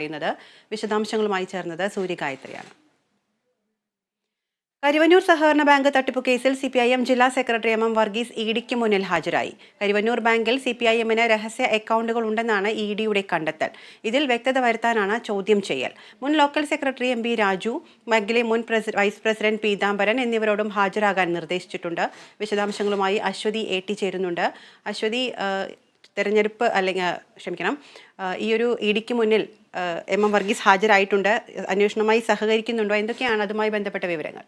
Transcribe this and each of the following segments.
പറയുന്നത് വിശദാംശങ്ങളുമായി ചേർന്നത് സൂര്യഗായത്രിയാണ് കരുവന്നൂർ സഹകരണ ബാങ്ക് തട്ടിപ്പ് കേസിൽ സി പി ഐ എം ജില്ലാ secretary M M Varghese E ഡിക്ക് മുന്നിൽ ഹാജരായി. കരുവന്നൂർ ബാങ്കിൽ സി പി ഐ എമ്മിന് രഹസ്യ അക്കൗണ്ടുകൾ ഉണ്ടെന്നാണ് ഇ ഡിയുടെ കണ്ടെത്തൽ. ഇതിൽ വ്യക്തത വരുത്താനാണ് ചോദ്യം ചെയ്യൽ. മുൻ local secretary M B Raju ബാങ്കിലെ മുൻ വൈസ് പ്രസിഡന്റ് പീതാംബരൻ എന്നിവരോടും ഹാജരാകാൻ നിർദ്ദേശിച്ചിട്ടുണ്ട്. വിശദാംശങ്ങളുമായി അശ്വതി എ ചേരുന്നുണ്ട്. അശ്വതി തെരഞ്ഞെടുപ്പ് അല്ലെങ്കിൽ ക്ഷമിക്കണം ഈ ഒരു ഡിക്ക് മുന്നിൽ എം എം വർഗീസ് ഹാജരായിട്ടുണ്ട്. അന്വേഷണവുമായി സഹകരിക്കുന്നുണ്ടോ? എന്തൊക്കെയാണ് അതുമായി ബന്ധപ്പെട്ട വിവരങ്ങൾ?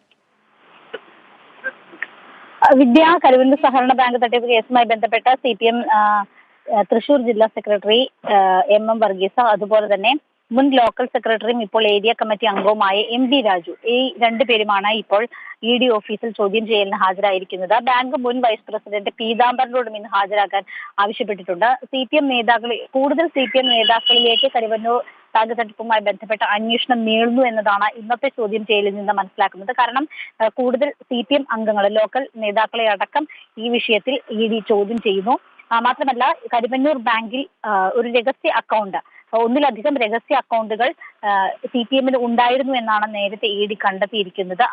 വിദ്യാ കരുവിന്ദ് സഹകരണ ബാങ്ക് തട്ടിപ്പ് കേസുമായി ബന്ധപ്പെട്ട സി പി എം തൃശൂർ ജില്ലാ സെക്രട്ടറി എം എം വർഗീസ അതുപോലെ തന്നെ മുൻ ലോക്കൽ സെക്രട്ടറിയും ഇപ്പോൾ ഏരിയ കമ്മിറ്റി അംഗവുമായ എം ഡി രാജു. ഈ രണ്ടുപേരുമാണ് ഇപ്പോൾ ഇ ഡി ഓഫീസിൽ ചോദ്യം ചെയ്യലിന് ഹാജരായിരിക്കുന്നത്. ബാങ്ക് മുൻ വൈസ് പ്രസിഡന്റ് പീതാംബരനോടും ഇന്ന് ഹാജരാക്കാൻ ആവശ്യപ്പെട്ടിട്ടുണ്ട്. സി പി എം നേതാക്കൾ കൂടുതൽ സി പി എം നേതാക്കളിലേക്ക് കരുവന്നൂർ ബാങ്ക് തട്ടിപ്പുമായി ബന്ധപ്പെട്ട അന്വേഷണം നീളുന്നു എന്നതാണ് ഇന്നത്തെ ചോദ്യം ചെയ്യലിൽ നിന്ന് മനസ്സിലാക്കുന്നത്. കാരണം കൂടുതൽ സി പി എം അംഗങ്ങൾ ലോക്കൽ നേതാക്കളെ അടക്കം ഈ വിഷയത്തിൽ ഇ ഡി ചോദ്യം ചെയ്യുന്നു. മാത്രമല്ല കരുവന്നൂർ ബാങ്കിൽ ഒരു രഹസ്യ അക്കൗണ്ട് ഒന്നിലധികം രഹസ്യ അക്കൗണ്ടുകൾ സി പി എമ്മിന് ഉണ്ടായിരുന്നു എന്നാണ് നേരത്തെ ഇ ഡി കണ്ടെത്തിയിരിക്കുന്നത്.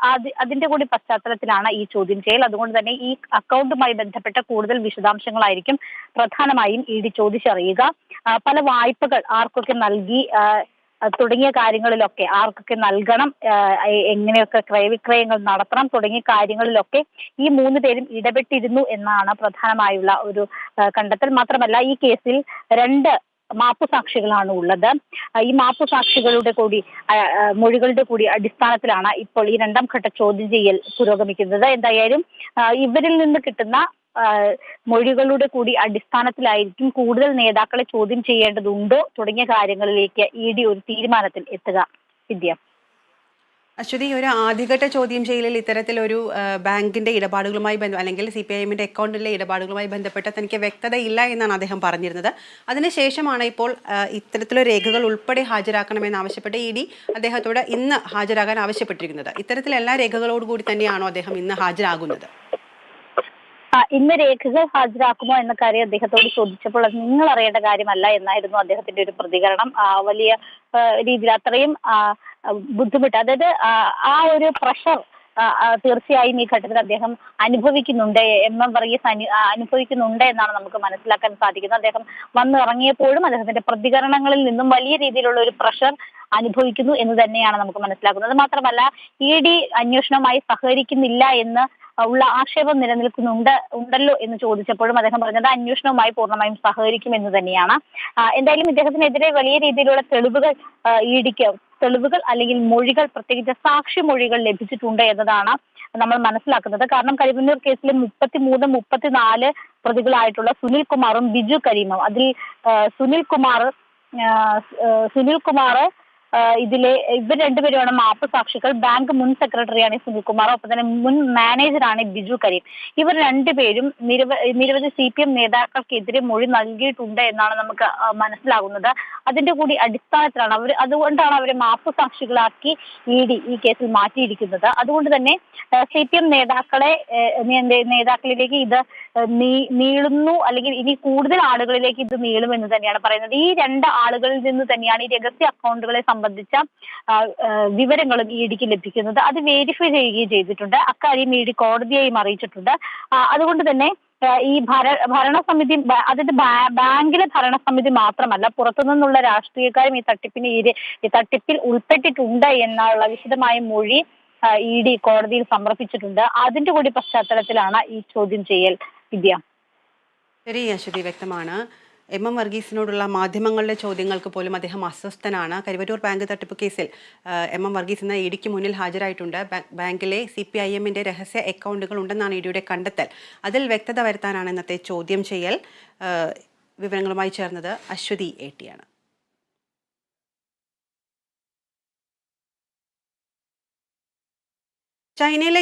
അതിന്റെ കൂടി പശ്ചാത്തലത്തിലാണ് ഈ ചോദ്യം ചെയ്യൽ. അതുകൊണ്ട് തന്നെ ഈ അക്കൗണ്ടുമായി ബന്ധപ്പെട്ട കൂടുതൽ വിശദാംശങ്ങളായിരിക്കും പ്രധാനമായും ഇ ഡി ചോദിച്ചറിയുക. പല വായ്പകൾ ആർക്കൊക്കെ നൽകി തുടങ്ങിയ കാര്യങ്ങളിലൊക്കെ ആർക്കൊക്കെ നൽകണം എങ്ങനെയൊക്കെ ക്രയവിക്രയങ്ങൾ നടത്തണം തുടങ്ങിയ കാര്യങ്ങളിലൊക്കെ ഈ മൂന്ന് പേരും ഇടപെട്ടിരുന്നു എന്നാണ് പ്രധാനമായുള്ള ഒരു കണ്ടെത്തൽ. മാത്രമല്ല ഈ കേസിൽ രണ്ട് മാപ്പു സാക്ഷികളാണ് ഉള്ളത് ഈ മാപ്പു സാക്ഷികളുടെ കൂടി മൊഴികളുടെ കൂടി അടിസ്ഥാനത്തിലാണ് ഇപ്പോൾ ഈ രണ്ടാം ഘട്ട ചോദ്യം ചെയ്യൽ പുരോഗമിക്കുന്നത്. എന്തായാലും ഇവരിൽ നിന്ന് കിട്ടുന്ന മൊഴികളുടെ കൂടി അടിസ്ഥാനത്തിലായിരിക്കും കൂടുതൽ നേതാക്കളെ ചോദ്യം ചെയ്യേണ്ടതുണ്ടോ തുടങ്ങിയ കാര്യങ്ങളിലേക്ക് ഇ ഡി ഒരു തീരുമാനത്തിൽ എത്തുക. വിദ്യ. അശ്വതി ഒരു ആദ്യഘട്ട ചോദ്യം ചെയ്യലിൽ ഇത്തരത്തിലൊരു ബാങ്കിന്റെ ഇടപാടുകളുമായി ബന്ധം അല്ലെങ്കിൽ സി പി ഐ എമ്മിന്റെ അക്കൗണ്ടിലെ ഇടപാടുകളുമായി ബന്ധപ്പെട്ട് തനിക്ക് വ്യക്തത ഇല്ല എന്നാണ് അദ്ദേഹം പറഞ്ഞിരുന്നത്. അതിനുശേഷമാണ് ഇപ്പോൾ ഇത്തരത്തിലെ ഇത്തരത്തിലുള്ള രേഖകൾ ഉൾപ്പെടെ ഹാജരാക്കണമെന്ന് ആവശ്യപ്പെട്ട് ഇ ഡി അദ്ദേഹത്തോട് ഇന്ന് ഹാജരാകാൻ ആവശ്യപ്പെട്ടിരിക്കുന്നത്. ഇത്തരത്തിൽ എല്ലാ രേഖകളോടുകൂടി തന്നെയാണോ അദ്ദേഹം ഇന്ന് ഹാജരാകുന്നത്? ഇന്ന് രേഖകൾ ഹാജരാക്കുമോ എന്ന കാര്യം അദ്ദേഹത്തോട് ചോദിച്ചപ്പോൾ അത് നിങ്ങൾ അറിയേണ്ട കാര്യമല്ല എന്നായിരുന്നു അദ്ദേഹത്തിന്റെ ഒരു പ്രതികരണം. വലിയ രീതിയിൽ അത്രയും ബുദ്ധിമുട്ട് അതായത് ആ, ഒരു പ്രഷർ തീർച്ചയായും ഈ ഘട്ടത്തിൽ അദ്ദേഹം അനുഭവിക്കുന്നുണ്ട് എം എം വർഗീസ് അനു- അനുഭവിക്കുന്നുണ്ട് എന്നാണ് നമുക്ക് മനസ്സിലാക്കാൻ സാധിക്കുന്നത്. അദ്ദേഹം വന്നിറങ്ങിയപ്പോഴും അദ്ദേഹത്തിന്റെ പ്രതികരണങ്ങളിൽ നിന്നും വലിയ രീതിയിലുള്ള ഒരു പ്രഷർ അനുഭവിക്കുന്നു എന്ന് തന്നെയാണ് നമുക്ക് മനസ്സിലാക്കുന്നത്. മാത്രമല്ല ഇ ഡി അന്വേഷണവുമായി സഹകരിക്കുന്നില്ല എന്ന് ഉള്ള ആക്ഷേപം നിലനിൽക്കുന്നുണ്ട് ഉണ്ടല്ലോ എന്ന് ചോദിച്ചപ്പോഴും അദ്ദേഹം പറഞ്ഞത് അന്വേഷണവുമായി പൂർണമായും സഹകരിക്കും എന്ന് തന്നെയാണ്. എന്തായാലും ഇദ്ദേഹത്തിനെതിരെ വലിയ രീതിയിലുള്ള തെളിവുകൾ ഇ തെളിവുകൾ അല്ലെങ്കിൽ മൊഴികൾ പ്രത്യേകിച്ച് സാക്ഷി മൊഴികൾ ലഭിച്ചിട്ടുണ്ട് എന്നതാണ് നമ്മൾ മനസ്സിലാക്കുന്നത്. കാരണം കരിമന്നൂർ കേസിലെ മുപ്പത്തിമൂന്ന് മുപ്പത്തിനാല് പ്രതികളായിട്ടുള്ള സുനിൽ കുമാറും ബിജു കരീമും. അതിൽ സുനിൽ കുമാർ സുനിൽ കുമാർ ഇതിലെ ഇവർ രണ്ടുപേരുമാണ് മാപ്പ് സാക്ഷികൾ. ബാങ്ക് മുൻ സെക്രട്ടറിയാണ് സുനിൽകുമാർ. ഒപ്പം തന്നെ മുൻ മാനേജറാണ് ബിജു കരീം. ഇവർ രണ്ടുപേരും നിരവ നിരവധി സി പി എം നേതാക്കൾക്കെതിരെ മൊഴി നൽകിയിട്ടുണ്ട് എന്നാണ് നമുക്ക് മനസ്സിലാകുന്നത്. അതിന്റെ കൂടി അടിസ്ഥാനത്തിലാണ് അവർ അതുകൊണ്ടാണ് അവരെ മാപ്പ് സാക്ഷികളാക്കി ഇ ഡി ഈ കേസിൽ മാറ്റിയിരിക്കുന്നത്. അതുകൊണ്ട് തന്നെ സി പി എം നേതാക്കളെ നേതാക്കളിലേക്ക് ഇത് നീളുന്നു അല്ലെങ്കിൽ ഇനി കൂടുതൽ ആളുകളിലേക്ക് ഇത് നീളുമെന്ന് തന്നെയാണ് പറയുന്നത്. ഈ രണ്ട് ആളുകളിൽ നിന്ന് തന്നെയാണ് ഈ രഹസ്യ അക്കൗണ്ടുകളെ സംബന്ധിച്ച വിവരങ്ങളും ഇ ഡിക്ക് ലഭിക്കുന്നത്. അത് വെരിഫൈ ചെയ്യുകയും ചെയ്തിട്ടുണ്ട്. അക്കാര്യം ഇ ഡി കോടതിയെയും അറിയിച്ചിട്ടുണ്ട്. അതുകൊണ്ട് തന്നെ ഈ ഭര ഭരണസമിതി അതായത് ബാങ്കിലെ ഭരണസമിതി മാത്രമല്ല പുറത്തുനിന്നുള്ള രാഷ്ട്രീയക്കാരും ഈ തട്ടിപ്പിന് ഈ തട്ടിപ്പിൽ ഉൾപ്പെട്ടിട്ടുണ്ട് എന്നുള്ള വിശദമായ മൊഴി ഇ ഡി കോടതിയിൽ സമർപ്പിച്ചിട്ടുണ്ട്. അതിന്റെ കൂടി പശ്ചാത്തലത്തിലാണ് ഈ ചോദ്യം ചെയ്യൽ വിദ്യ. ശരി അശ്വതി വ്യക്തമാണ്. എം എം വർഗീസിനോടുള്ള മാധ്യമങ്ങളുടെ ചോദ്യങ്ങൾക്ക് പോലും അദ്ദേഹം അസ്വസ്ഥനാണ്. കരുവറ്റൂർ ബാങ്ക് തട്ടിപ്പ് കേസിൽ എം എം വർഗീസ് എന്ന ഇ ഡിക്ക് മുന്നിൽ ഹാജരായിട്ടുണ്ട്. ബാങ്കിലെ സി പി ഐ എമ്മിന്റെ രഹസ്യ അക്കൗണ്ടുകൾ ഉണ്ടെന്നാണ് ഇ ഡിയുടെ കണ്ടെത്തൽ. അതിൽ വ്യക്തത വരുത്താനാണ് ഇന്നത്തെ ചോദ്യം ചെയ്യൽ. വിവരങ്ങളുമായി ചേർന്നത് അശ്വതി എ ടിയാണ് ചൈനയിലെ